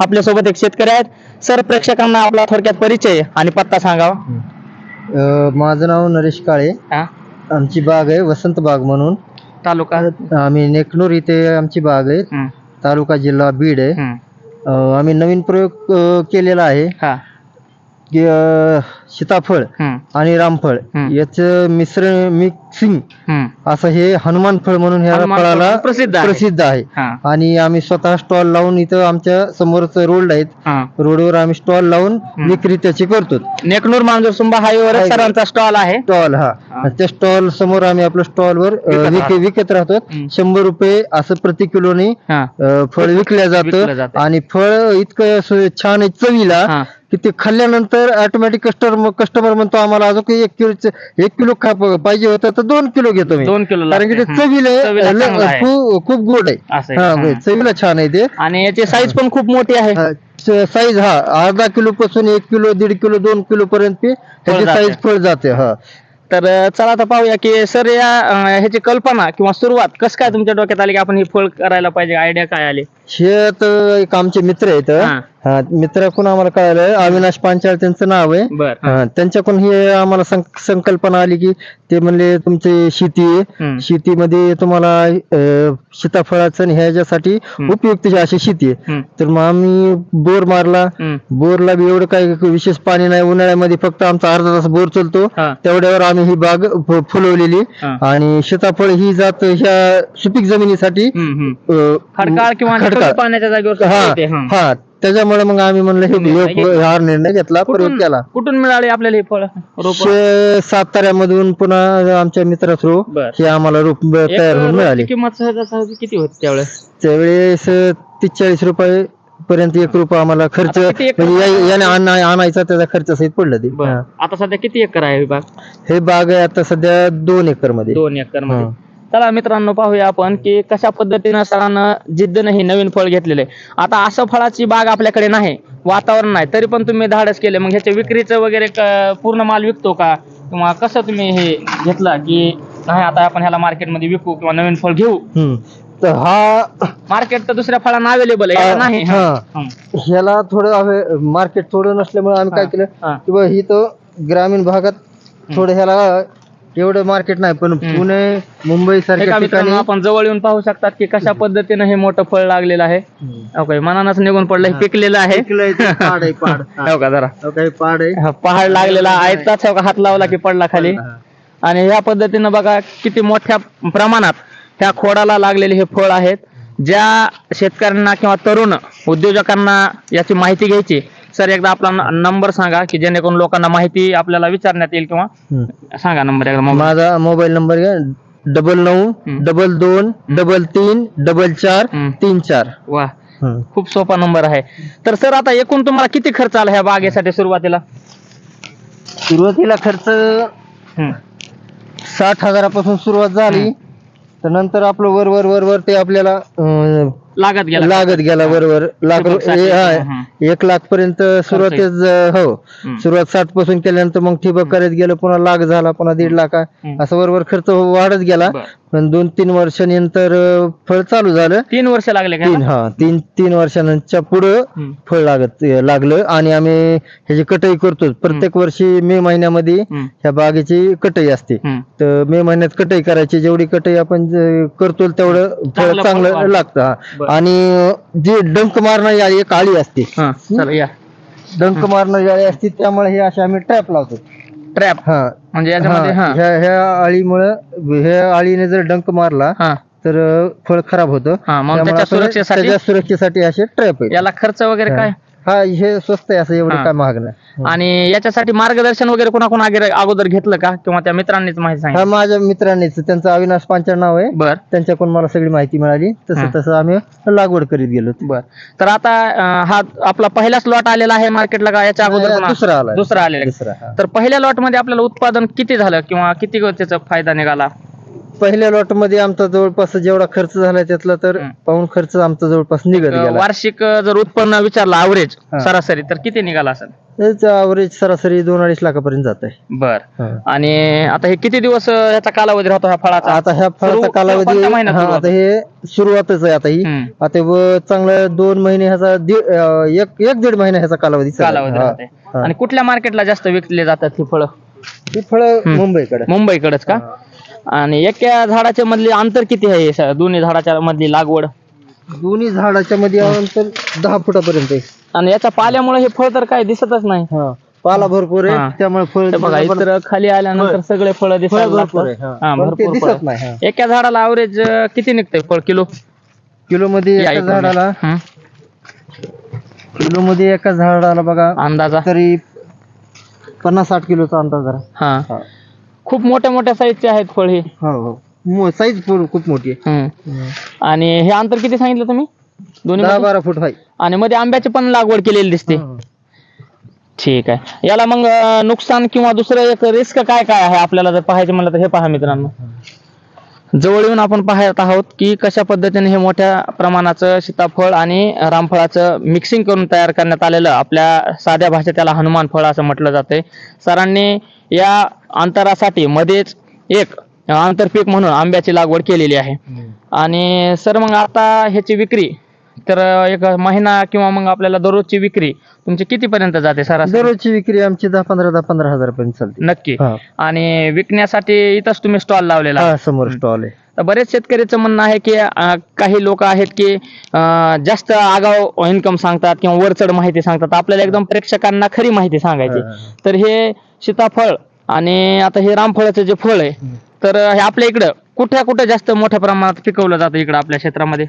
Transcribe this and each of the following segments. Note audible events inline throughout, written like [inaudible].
आपल्यासोबत एक शेतकरी आहेत. सर प्रेक्षकांना आपला थोडक्यात परिचय आणि पत्ता सांगावा. अ, माझं नाव नरेश काळे. हा? आमची बाग आहे वसंत बाग म्हणून. तालुका? आम्ही नेकनूर इथे आमची बाग आहे. हम्म, तालुका जिल्हा बीड आहे. हम्म. अ, आम्ही नवीन प्रयोग अ, केलेला आहे. हा. सीताफळ हम्म, आणि रामफळ हम्म. याचं मिश्रण मिक्सिंग हम्म. असं हे हनुमान फळ म्हणून ह्या हनुमान फळ फळाला प्रसिद्ध आहे. प्रसिद्ध आहे हा आणि आम्ही स्वतः स्टॉल लावून इथं आमच्या समोरच रोड आहेत हा रोडवर आम्ही स्टॉल लावून विक्री त्याची करतो नेकनूर मांजूर सुंबा हायवेवर हायवे. सरांचा स्टॉल आहे स्टॉल हा हा. त्या स्टॉल समोर आम्ही आपल्या स्टॉल वर अ, विकत विक राहतो. विकत राहतो हम्म. शंभर रुपये असं प्रति किलोनी हा अ, फळ विकल्या विकलं जातं जातं. आणि फळ इतकं छान आहे चवीला हा की ते खाल्ल्यानंतर ऑटोमॅटिक कस्टमर कस्टमर म्हणतो आम्हाला अजून काही एक किलो एक किलो खा पाहिजे होतं तर दोन किलो घेतो मी दोन किलो कारण की ते. चवीला. खूप गोड आहे. हा. चवीला छान आहे ते आणि याची साईज पण खूप मोठी आहे साईज हा अर्धा किलो पासून एक किलो दीड किलो दोन किलो पर्यंत जाते. साईज फळ जाते हा तर चला आता पाहूया की सर या ह्याची कल्पना किंवा सुरुवात कसं काय तुमच्या डोक्यात आली की आपण हे फळ करायला पाहिजे आयडिया काय आली हे तर एक आमचे मित्र आहेत हा. हा मित्राकडून आम्हाला कळालं अविनाश पांचाळ त्यांचं नाव आहे बर हा, त्यांच्याकडून ही आम्हाला संक- संकल्पना आली की ते म्हणले तुमची शेती आहे हम्म. शेतीमध्ये तुम्हाला अं, सीताफळाचं आणि ह्याच्यासाठी. उपयुक्त अशी शेती आहे हम्म. तर मग आम्ही बोर मारला हम्म. बोरला बी एवढं काही विशेष पाणी नाही उन्हाळ्यामध्ये फक्त आमचा अर्धा तास बोर चालतो हा. तेवढ्यावर आम्ही ही बाग फ- फुलवलेली हा. आणि सीताफळ ही जात ह्या सुपीक जमिनीसाठी हम्म, हम्म. अं, खडकाळ किंवा खडकाळ. पाण्याच्या जागेवर हा त्याच्यामुळे मग आम्ही म्हणलं हे निर्णय घेतला प्रयोग कुठून केला. कुठून मिळाले आपल्याला हे फळ? साताऱ्यामधून पुन्हा आमच्या मित्रा थ्रू. हे आम्हाला रोप तयार होऊन मिळाले. किंमत सहजासहजी किती होती त्यावेळेस? त्यावेळेस तीस चाळीस रुपये पर्यंत एक रुपये आम्हाला खर्च आता किती एकर म्हणजे या- याने आणा- आणायचा त्याचा खर्च सहित पडलं ते. बर. हा. आता सध्या किती एकर आहे विभाग हे बाग आहे आता सध्या दोन एकरमध्ये दोन एकरमध्ये. चला मित्रांनो पाहूया आपण की कशा पद्धतीनं सरांना जिद्दनं हे नवीन फळ घेतलेलं आहे आता असं फळाची बाग आपल्याकडे नाही वातावरण नाही तरी पण तुम्ही धाडस केले मग ह्याच्या विक्रीचं वगैरे पूर्ण माल विकतो का किंवा कसं तुम्ही हे घेतला की नाही आता आपण ह्याला मार्केटमध्ये विकू किंवा नवीन फळ घेऊ. तर हा मार्केट तर दुसऱ्या फळांना अवेलेबल आहे याला नाही हा. ह्याला थोडं मार्केट थोडं नसल्यामुळे आम्ही काय. केलं. किंवा ही तो ग्रामीण भागात थोडं ह्याला एवढं मार्केट नाही पण हम्म. पुणे मुंबई हे सारख्या का मित्रांनो ठिकाणी आपण जवळ येऊन पाहू शकतात की कशा पद्धतीनं हे मोठं फळ लागलेलं आहे. ओके मनानच निघून पडलं हे पिकलेलं आहे. पिकलंय ते [laughs] पाड आहे पाड. हा. हो का जरा. हो काही पाड आहे. हा, पहाड लागलेला आयताच हो का हात लावला की पडला खाली. आणि ह्या पद्धतीनं बघा किती मोठ्या प्रमाणात ह्या खोडाला लागलेले हे फळ आहेत. ज्या शेतकऱ्यांना किंवा तरुण उद्योजकांना याची माहिती घ्यायची सर एकदा आपला नंबर सांगा की जेणेकरून लोकांना माहिती आपल्याला विचारण्यात येईल किंवा. सांगा नंबर एकदा मोबाईल माझा मोबाईल नंबर घ्या डबल नऊ हम्म. डबल दोन डबल तीन डबल चार हम्म. तीन चार वा हम्म. खूप सोपा नंबर आहे तर सर आता एकूण तुम्हाला किती खर्च आला ह्या बागेसाठी सुरुवातीला सुरुवातीला खर्च हम्म. साठ हजारापासून सुरुवात झाली तर नंतर आपलं वर वर वर वर ते आपल्याला अं, लागत गेला लागत गेला बरोबर लाख रु- हे, हा, हं. एक लाख पर्यंत सुरुवातीच हो हम्म. सुरुवात साठपासून केल्यानंतर मग ठिबक करत गेलं पुन्हा लाख झाला पुन्हा दीड लाख हम्म. असं बरोबर खर्च वाढत गेला बरं. पण दोन तीन वर्षानंतर अं, फळ चालू झालं तीन वर्ष लागले का तीन हा तीन तीन वर्षांच्या पुढं हम्म. फळ लागत लागलं आणि आम्ही ह्याची कटाई करतो प्रत्येक वर्षी मे महिन्यामध्ये हम्म. ह्या बागेची कटाई असते हम्म. तर मे महिन्यात कटाई करायची जेवढी कटाई आपण जे करतो तेवढं चांगलं फळ फळ चांगलं वाढतं. लागतं हा. आणि जे डंक मारणारी आळी एक आळी असते. हा चला या. डंक मारणारी आळी असते त्यामुळे हे असे आम्ही ट्रॅप लावतो. ट्रॅप हा. म्हणजे याच्यामध्ये हा. हा. ह्या ह्या आळीमुळं ह्या आळीने जर डंक मारला हा. तर फळ खराब होतं. हा, मग त्यामुळे त्याच्या आपण सुरक्षेसाठी? त्याच्या सुरक्षेसाठी असे ट्रॅप आहे याला खर्च वगैरे काय? हा हे स्वस्त आहे असं एवढं हा. काय महाग नाही. आणि याच्यासाठी मार्गदर्शन वगैरे कोणा अगोदर घेतलं का? किंवा त्या मित्रांनीच माहिती हा सांगितलं माझ्या मित्रांनीच. त्यांचं अविनाश पांचाळ नाव आहे. बर. त्यांच्याकडून मला सगळी माहिती मिळाली. हा. तसं तसं आम्ही लागवड करीत गेलो. बर. तर आता अं, हा आपला पहिलाच लॉट आलेला आहे मार्केटला का? याच्या अगोदर कोणा- दुसरा आलाय. दुसरा आलेला आहे. दुसरा हा. तर पहिल्या लॉटमध्ये आपल्याला उत्पादन किती झालं? किंवा किती त्याचा फायदा निघाला? पहिल्या लॉटमध्ये आमचा जवळपास जेवढा खर्च झाला त्यातला तर हं. पाऊन खर्च आमचा जवळपास निघत अं, गेला. वार्षिक अं, जर उत्पन्न विचारलं ॲव्हरेज हा. सरासरी तर किती निघाला असेल? ॲव्हरेज सरासरी दोन अडीच लाखापर्यंत जात आहे. बर. आणि आता हे किती दिवस अं, याचा कालावधी राहतो ह्या फळाचा? आता ह्या फळाचा सुरु- कालावधी कोणत्या महिन्यात हा, सुरुवात? आता हे सुरुवातच आहे आता ही. आता व चांगलं दोन महिने ह्याचा दीड अं, एक एक दीड महिना ह्याचा कालावधी चालेल. कालावधी हा, राहते. हा. आणि कुठल्या मार्केटला जास्त विकले जातात ही फळं? ही फळं मुंबईकडे. मुंबईकडेच का? आणि एका झाडाच्या मधली अंतर किती आहे स- दोन्ही झाडाच्या मधली लागवड दोन्ही झाडाच्या मध्ये अंतर दहा फुटापर्यंत आहे आणि याच्या पाल्यामुळे हे फळ तर काय दिसतच नाही हा पाला भरपूर हा. आहे त्यामुळे फळ हे बघा इतर खाली आल्यानंतर सगळे फळ फळ दिसायला भरपूर आहे लागतात. हा. हा, पण ते भरपूर दिसत. नाही हा. एका झाडाला अवरेज किती निघतंय फळ किलो किलो मध्ये या एका इकडून. झाडाला हं. किलो मध्ये एका झाडाला बघा अंदाजा तरी पन्नास साठ किलोचा अंदाज हा हा. खूप मोठ्या मोठ्या साईजचे आहेत फळ. हे हो. हो साईज खूप मोठी आहे. हं. आणि हे अंतर किती सांगितलं तुम्ही? दोन्ही दहा मध्ये? बारा फूट आहे आणि मध्ये आंब्याची पण लागवड केलेली दिसते. ठीक आहे. याला मग अं, नुकसान किंवा दुसरं एक रिस्क काय काय आहे आपल्याला जर पाहायचं म्हणलं तर हे पहा मित्रांनो. जवळ येऊन आपण पाहत आहोत की कशा पद्धतीने हे मोठ्या प्रमाणाचं सीताफळ आणि रामफळाचं मिक्सिंग करून तयार करण्यात आलेलं आपल्या साध्या भाषेत त्याला हनुमान फळ असं म्हटलं जाते सरांनी या अंतरासाठी मध्येच एक आंतरपीक म्हणून आंब्याची लागवड केलेली आहे. आणि सर मग आता ह्याची विक्री तर एक महिना किंवा मग आपल्याला दररोजची विक्री तुमची कितीपर्यंत जाते सरासरी? दररोजची विक्री आमची दहा पंधरा दहा पंधरा हजार पर्यंत चालते. नक्की. हा. आणि विकण्यासाठी इथंच तुम्ही स्टॉल लावलेला? आहे. हा समोर स्टॉल आहे. तर बरेच शेतकऱ्याचं म्हणणं आहे की अं, काही लोक आहेत की अं, जास्त आगाव इन्कम सांगतात किंवा वरचढ माहिती सांगतात. आपल्याला एकदम प्रेक्षकांना खरी माहिती सांगायची. हा. तर हे सीताफळ आणि आता हे रामफळाचं जे फळ आहे तर हे आपल्या इकडं कुठे कुठे जास्त मोठ्या प्रमाणात पिकवलं जातं इकडं आपल्या क्षेत्रामध्ये?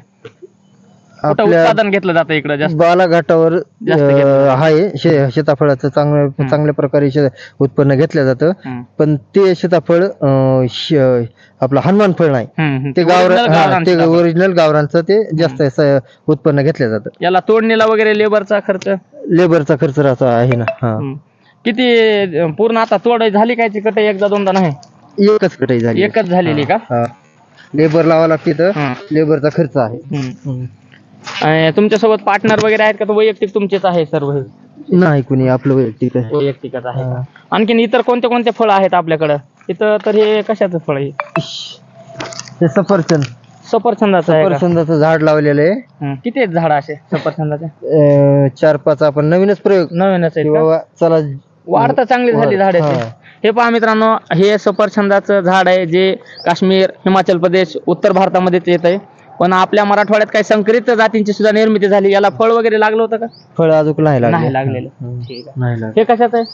कुठं आपल्या उत्पादन घेतलं जातं इकडं जास्त? बालाघाटावर जास्त अं, घेतलं आहे. शे- सीताफळाचं चांगलं चांगल्या प्रकारे शे- उत्पन्न घेतलं जातं. हम्म. पण ते सीताफळ अं, श- आपलं हनुमान फळ नाही. हम्म, हम्म. ते Original हा, गावरान ते सीताफळ. ओरिजिनल गावरांचं ते जास्त असं उत्पन्न घेतलं जातं. याला तोडणीला वगैरे लेबरचा खर्च? लेबरचा खर्च राहतो आहे ना. हा. हम्म. किती अं, पूर्ण आता तोड झाली काय ती कटे एकदा दोनदा नाही? एकच कटाई झाली. एकच झालेली का? लेबर लावा लागते तर हम्म. लेबरचा खर्च आहे. हम्म. आणि तुमच्यासोबत पार्टनर वगैरे आहेत का? तो वैयक्तिक तुमचेच आहे सर्व हे? नाही कुणी आपलं वैयक्तिक आहे. वैयक्तिकच आहे का? आणखीन इतर कोणते कोणते फळ आहेत आपल्याकडं? इथं तर हे कशाचं फळ आहे? ते सफरचंद. सफरचंदाचं आहे का? सफरचंदाचं झाड लावलेलं आहे. किती आहेत झाड असे सफरचंदाचे? अं, चार पाच आपण नवीनच प्रयोग. नवीनच आहेत की का? बाबा चला वाढ तर चांगली झाली वाढ, झाडाची. हा. हे पहा मित्रांनो हे सफरचंदाचं झाड आहे जे काश्मीर हिमाचल प्रदेश उत्तर भारतामध्येच येत आहे पण आपल्या मराठवाड्यात काही संकरित जातींची सुद्धा निर्मिती झाली याला फळ वगैरे लागलं होतं का? फळ अजून नाही लागले. नाही लागलेलं. हम्म. ठीक आहे. नाही हे कशाचं आहे?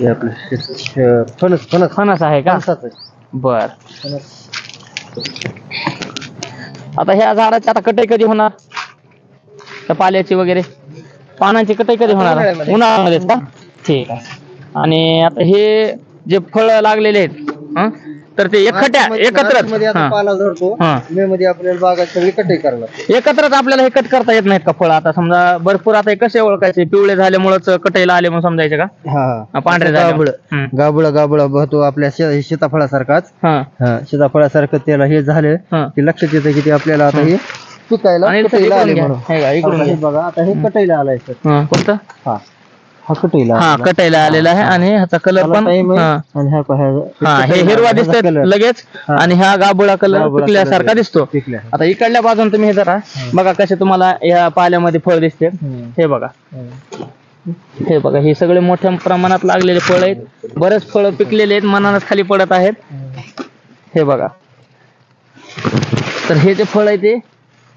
हे फणस फणस. फणस आहे का? फणसाचं आहे. बर. फणस. आता ह्या झाडाची आता कटाई कधी होणार? त्या पाल्याची वगैरे? पानांची कटाई कधी होणार? उन्हाळ्यामध्ये. उन्हाळ्यामध्येच का? ठीक आहे. आणि आता हे जे फळ लागलेले आहेत हं? तर ते मार्चमध्ये- एकत्रच. आता हं. पाला धरतो. हं. मे मध्ये आपल्याला सगळी लागते एकत्रच आपल्याला हे कट करता येत नाहीत का फळ? आता समजा भरपूर आता हे कसे ओळखायचे? पिवळे झाल्यामुळेच कटाईला आले म्हणून समजायचे का? हा. हा, पांढरे झाल्यावर. गाबळ हं. गाबळ गाबळ बहतो आपल्या शे- सीताफळासारखाच हं, हा सीताफळासारखं त्याला हे झालं हं. की लक्षात येतं की ते आपल्याला आता हे पिकायला आणि कटाईला इकडून आले घ्या. म्हणून. हे का, इकडून आता हे घ्या. बघा आता हे कटाईला आलाय सर. हं, कोणतं? हा. हा कटाईला हा आलेला. आहे आणि ह्याचा कलर पण. हा हा हिरवा दिसतोय. लगेच. आणि हा गाबुळा कलर पिकल्यासारखा दिसतो. आता इकडल्या बाजून तुम्ही हे जरा बघा कसे तुम्हाला या पाल्यामध्ये फळ दिसते हम्म. हे बघा. हे बघा हे सगळे मोठ्या प्रमाणात लागलेले फळ आहेत बरेच फळ पिकलेले आहेत मनानच खाली पडत आहेत हे बघा तर हे जे फळ आहे ते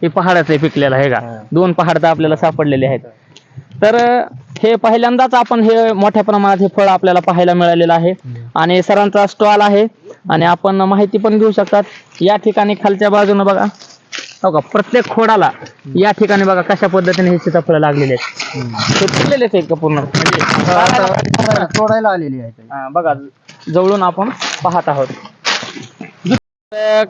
हे पहाडाचं आहे पिकलेलं आहे का हा. दोन पहाड तर आपल्याला सापडलेले आहेत तर हे पहिल्यांदाच आपण हे मोठ्या प्रमाणात हे फळ आपल्याला पाहायला मिळालेलं आहे. आणि सरांचा स्टॉल आहे. आणि आपण माहिती पण घेऊ शकतात. या ठिकाणी खालच्या बाजूनं बघा. हो का? प्रत्येक खोडाला या ठिकाणी बघा कशा पद्धतीने हे सीताफळं लागलेले आहेत. हे पिकलेलेच आहेत का पूर्ण? म्हणजे तोडायला आलेली आहे. बघा. जवळून आपण पाहत आहोत.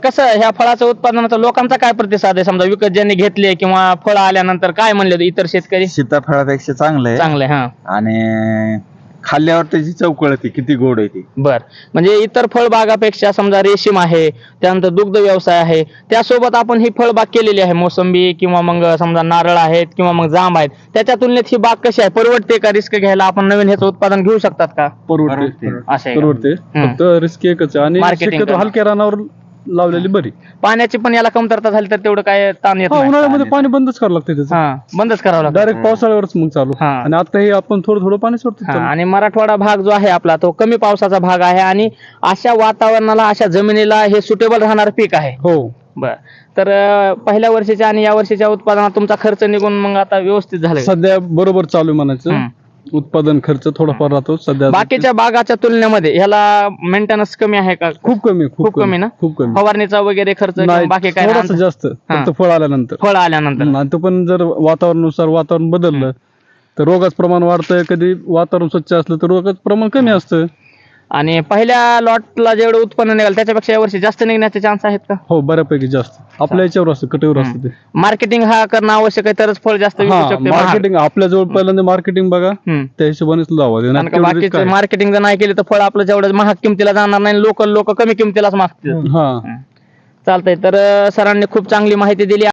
कसं ह्या फळाचं उत्पादनाचा लोकांचा काय प्रतिसाद आहे? समजा विकत ज्यांनी घेतले किंवा फळ आल्यानंतर काय म्हणले इतर शेतकरी? सीताफळापेक्षा चांगलं आहे. चांगले हा. आणि खाल्ल्यावर त्याची चव कळते किती गोड आहे ती. बर. म्हणजे इतर फळबागापेक्षा समजा रेशीम आहे त्यानंतर दुग्ध व्यवसाय आहे त्यासोबत आपण ही फळबाग केलेली आहे मोसंबी किंवा मग समजा नारळ आहेत किंवा मग जांब आहेत त्याच्या तुलनेत ही बाग कशी आहे? परवडते का रिस्क घ्यायला? आपण नवीन ह्याचं उत्पादन घेऊ शकतात का? परवडते. असं आहे का? परवडते. हम्म. फक्त रिस्क एकच आहे. आणि शक्यतो. हलक्या रानावर लावलेली बरी. पाण्याची पण याला कमतरता झाली तर तेवढं काय ताण येत हा नाही उन्हाळ्यामध्ये पाणी बंदच करावं लागतं त्याचं. हा बंदच करावं लागतं डायरेक्ट पावसाळ्यावरच मग चालू. हा. आणि आता हे आपण थोडं थोडं पाणी सोडतो हा. आणि मराठवाडा भाग जो आहे आपला तो कमी पावसाचा भाग आहे आणि अशा वातावरणाला अशा जमिनीला हे सुटेबल राहणार पीक आहे. हो. बर. तर अं, पहिल्या वर्षीच्या आणि या वर्षीच्या उत्पादनात तुमचा खर्च निघून मग आता व्यवस्थित झाला सध्या बरोबर चालू आहे म्हणायचं. हम्म. उत्पादन खर्च थोडाफार राहतो सध्या बाकीच्या बागाच्या तुलनेमध्ये ह्याला मेंटेनन्स कमी आहे का? खूप कमी खूप कमी ना? खूप कमी. फवारणीचा वगैरे खर्च नाही बाकी काय थोडासा नाही? जास्त फक्त फळ आल्यानंतर. फळ आल्यानंतर. आणि तो पण जर वातावरणानुसार वातावरण बदललं तर रोगाचं प्रमाण वाढतंय कधी वातावरण स्वच्छ असलं तर रोगाचं प्रमाण कमी असतं. आणि पहिल्या लॉटला जेवढं उत्पन्न निघाल त्याच्यापेक्षा यावर्षी जास्त निघण्याचे चान्स आहेत का? हो बऱ्यापैकी जास्त. आपल्या याच्यावर असतं कटेवर असतं ते. मार्केटिंग हा करणं आवश्यक आहे तरच फळ जास्त विकू हा शकते महाग. मार्केटिंग आपल्या जवळ पहिल्यांदा मार्केटिंग बघा हम्म. त्या हिशोबानेच लावा. कारण का बाकीचे मार्केटिंग जर नाही केली तर फळ आपलं जेवढं महाग किमतीला जाणार नाही लोकल लोक कमी किमतीलाच मागतील हा. चालतंय तर अं, सरांनी खूप चांगली माहिती दिली.